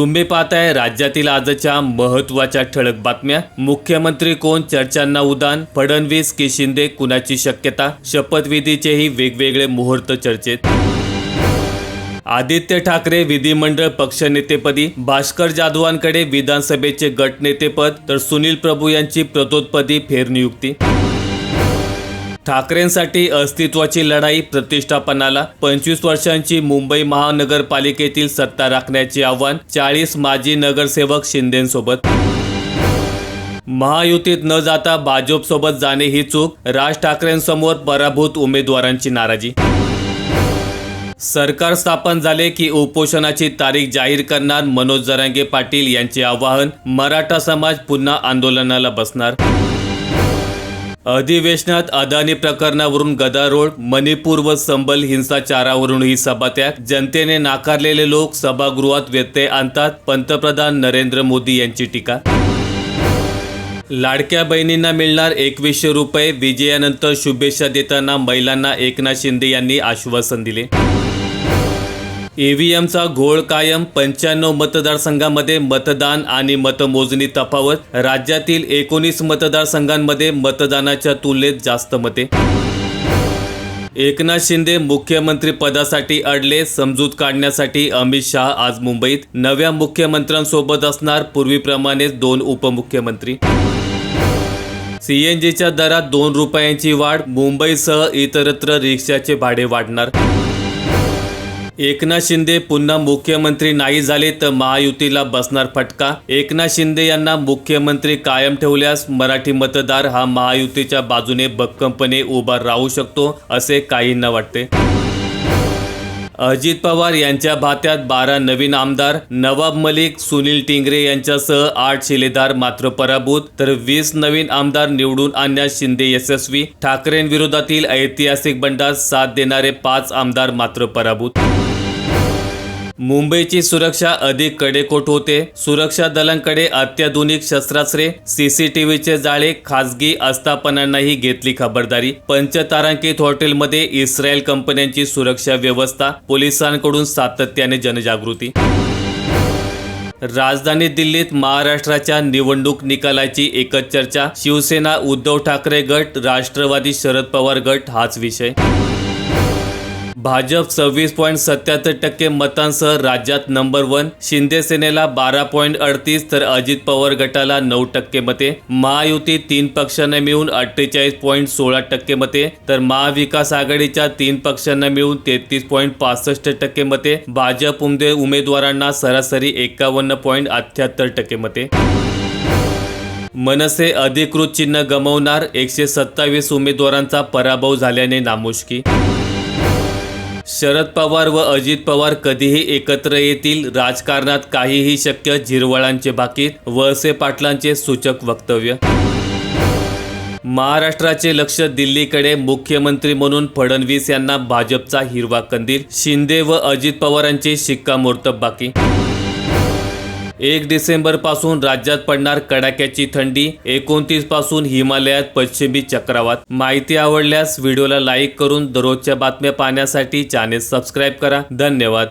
तुम्ही पाहताय राज्यातील आजच्या महत्त्वाच्या ठळक बातम्या. मुख्यमंत्री कोण? चर्चांना उदान. फडणवीस की शिंदे? कुणाची शक्यता? शपथविधीचेही वेगवेगळे मुहूर्त चर्चेत. आदित्य ठाकरे विधिमंडळ पक्षनेतेपदी. भास्कर जाधवांकडे विधानसभेचे गटनेतेपद. तर सुनील प्रभू यांची प्रतोदपदी फेरनियुक्ती. ठाकरेंसाठी अस्तित्वाची लढाई प्रतिष्ठापनाला पंचवीस वर्षांची मुंबई महानगरपालिकेतील सत्ता राखण्याचे आव्हान चाळीस माजी नगरसेवक शिंदेसोबत. महायुतीत न जाता भाजपसोबत जाणे ही चूक राज ठाकरेंसमोर पराभूत उमेदवारांची नाराजी. सरकार स्थापन झाले की उपोषणाची तारीख जाहीर करणार मनोज जरांगे पाटील यांचे आवाहन मराठा समाज पुन्हा आंदोलनाला बसणार. अधिवेशनात अदानी प्रकरणावरून गदारोळ मणिपूर व संबल हिंसाचारावरूनही सभात्याग जनतेने नाकारलेले लोक सभागृहात व्यत्यय आणतात पंतप्रधान नरेंद्र मोदी यांची टीका. लाडक्या बहिणींना मिळणार एकवीसशे रुपये विजयानंतर शुभेच्छा देताना महिलांना एकनाथ शिंदे यांनी आश्वासन दिले. ईव्हीएमचा घोळ कायम पंच्याण्णव मतदारसंघामध्ये मतदान आणि मतमोजणी तफावत. राज्यातील एकोणीस मतदारसंघांमध्ये मतदानाच्या तुलनेत जास्त मते. एकनाथ शिंदे मुख्यमंत्री पदासाठी अडले समजूत काढण्यासाठी अमित शहा आज मुंबईत. नव्या मुख्यमंत्र्यांसोबत असणार पूर्वीप्रमाणेच दोन उपमुख्यमंत्री. सीएनजीच्या दरात दोन रुपयांची वाढ मुंबईसह इतरत्र रिक्षाचे भाडे वाढणार. एकनाथ शिंदे पुन्हा मुख्यमंत्री नाही झाले तर महायुतीला बसणार फटका. एकनाथ शिंदे यांना मुख्यमंत्री कायम ठेवल्यास मराठी मतदार हा महायुतीच्या बाजूने भक्कमपणे उभा राहू शकतो असे काहींना वाटते. अजित पवार यांच्या भात्यात बारा नवीन आमदार नवाब मलिक सुनील टिंगरे यांच्यासह आठ शिलेदार मात्र पराभूत. तर वीस नवीन आमदार निवडून आणण्यास शिंदे यशस्वी. ठाकरेंविरोधातील ऐतिहासिक बंडास साथ देणारे पाच आमदार मात्र पराभूत. मुंबईची सुरक्षा अधिक कडेकोट होते. सुरक्षा दलांकडे अत्याधुनिक शस्त्रास्त्रे सीसीटीव्हीचे जाळे खासगी आस्थापनांनाही घेतली खबरदारी. पंचतारांकित हॉटेलमध्ये इस्रायल कंपन्यांची सुरक्षा व्यवस्था पोलिसांकडून सातत्याने जनजागृती. राजधानी दिल्लीत महाराष्ट्राच्या निवडणूक निकालाची एकच चर्चा. शिवसेना उद्धव ठाकरे गट राष्ट्रवादी शरद पवार गट हाच विषय. भाजप सव्वीस पॉईंट सत्याहत्तर टक्के मतांसह राज्यात नंबर वन शिंदे सेनेला बारा पॉईंट अडतीस तर अजित पवार गटाला नऊ टक्के मते. महायुती तीन पक्षांना मिळून अठ्ठेचाळीस पॉईंट सोळा टक्के मते. तर महाविकास आघाडीच्या तीन पक्षांना मिळून तेहतीस पॉईंट पासष्ट टक्के मते. भाजप उमदे उमेदवारांना सरासरी एकावन्न पॉईंट अठ्ठ्याहत्तर टक्के मते. मनसे अधिकृत चिन्ह गमावणार एकशे सत्तावीस उमेदवारांचा पराभव झाल्याने नामुष्की. शरद पवार व अजित पवार कधीही एकत्र येतील राजकारणात काहीही शक्य झिरवळांचे बाकीत वळसे पाटलांचे सूचक वक्तव्य. महाराष्ट्राचे लक्ष दिल्लीकडे मुख्यमंत्री म्हणून फडणवीस यांना भाजपचा हिरवा कंदील शिंदे व अजित पवारांचे शिक्कामोर्तब बाकी. एक डिसेंबरपासून राज्यात पडणार कडाक्याची थंडी एकोणतीसपासून हिमालयात पश्चिमी चक्रवात. माहिती आवडल्यास व्हिडिओला लाईक करून दररोजच्या बातम्या पाहण्यासाठी चॅनेल सबस्क्राईब करा. धन्यवाद.